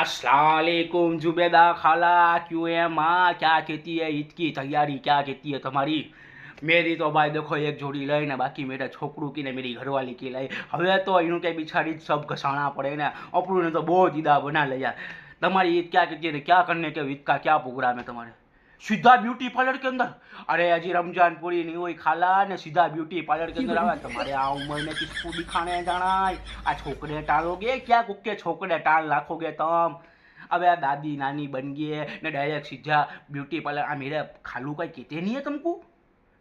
अस्सलाम जुबेदा खाला क्यों है माँ क्या कहती है ईद की तैयारी क्या कहती है तुम्हारी मेरी तो भाई देखो एक जोड़ी लई ने बाकी मेरा छोकरू की ने मेरी घरवाली की लई હવે તો એનું કે બિચારી सब घसाना पड़े ना अपनों ने तो बहुत ईदा बना लिया तुम्हारी ईद क्या कहती है क्या करने के ईद का क्या प्रोग्राम है तुम्हारे सीधा ब्यूटी पार्लर के अंदर अरे अजी रमज़ान पूरी नहीं हुई खाला ने सीधा ब्यूटी पार्लर के अंदर आवा तुम्हारे आ उम्र में किसको दिखाने जाना है आ छोकरे टालोगे क्या कुके छोकरे टाल नाखोगे तुम अब आ दादी नानी बन गई है ने डायरेक्ट सीधा ब्यूटी पार्लर आ मेरे खालू का कहते नहीं है तुमको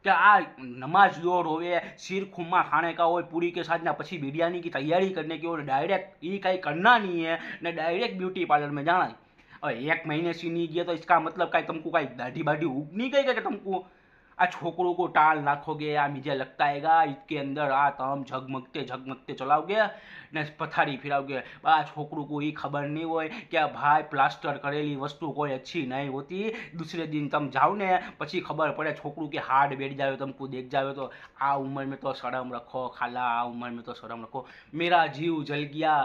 क्या आ नमाज़ दौर होवे सिर खुमा खाने का हो पूरी के साथ ना पछी बिरयानी की तैयारी करने की और डायरेक्ट ये कहीं करना नहीं है ने डायरेक्ट ब्यूटी पार्लर में जाना है और एक महीने से नहीं गया तो इसका मतलब का तुमको का दाढ़ी बाढ़ी उग नहीं गई क्या तुमको आ छोकरों को टाल नाखोगे आ मुझे लगता है इसके अंदर आ तम झगमगते झगमगते चलाओगे ने पथारी फिराओगे आ छोकरों को ये खबर नहीं हो कि भाई प्लास्टर करेली वस्तु कोई अच्छी नहीं होती दूसरे दिन तुम जाओ ने પછી ખબર પડે છોકરું કે હાર્ડ બેઠ જાવે तुमको देख जावे तो आ उम्र में तो शर्म रखो खाला आ उम्र में तो शर्म रखो मेरा जीव जल गया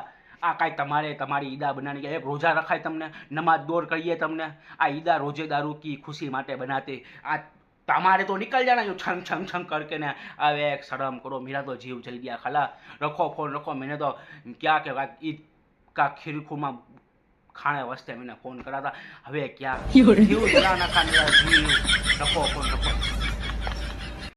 આ કાંઈ તમારે તમારી ઈદા બનાવી એક રોજા રખાય તમને નમાજ દોર કરીએ તમને આ ઈદા રોજે દારૂ કી ખુશી માટે બનાતી. આ તમારે તો નીકળ જાણા છું છંગ છંગ છંગ કરકે ને આવે એક શરમ કરો મીરા તો જીવ જઈ ગયા ખાલા. રખો ફોન રખો મેને તો ક્યાં કે ઈદ કા ખીરખુમાં ખાણે વસ્તે મને ફોન કરાતા. હવે ક્યાં? જીવ જરા નાખા જીવ? રખો ફોન રખો.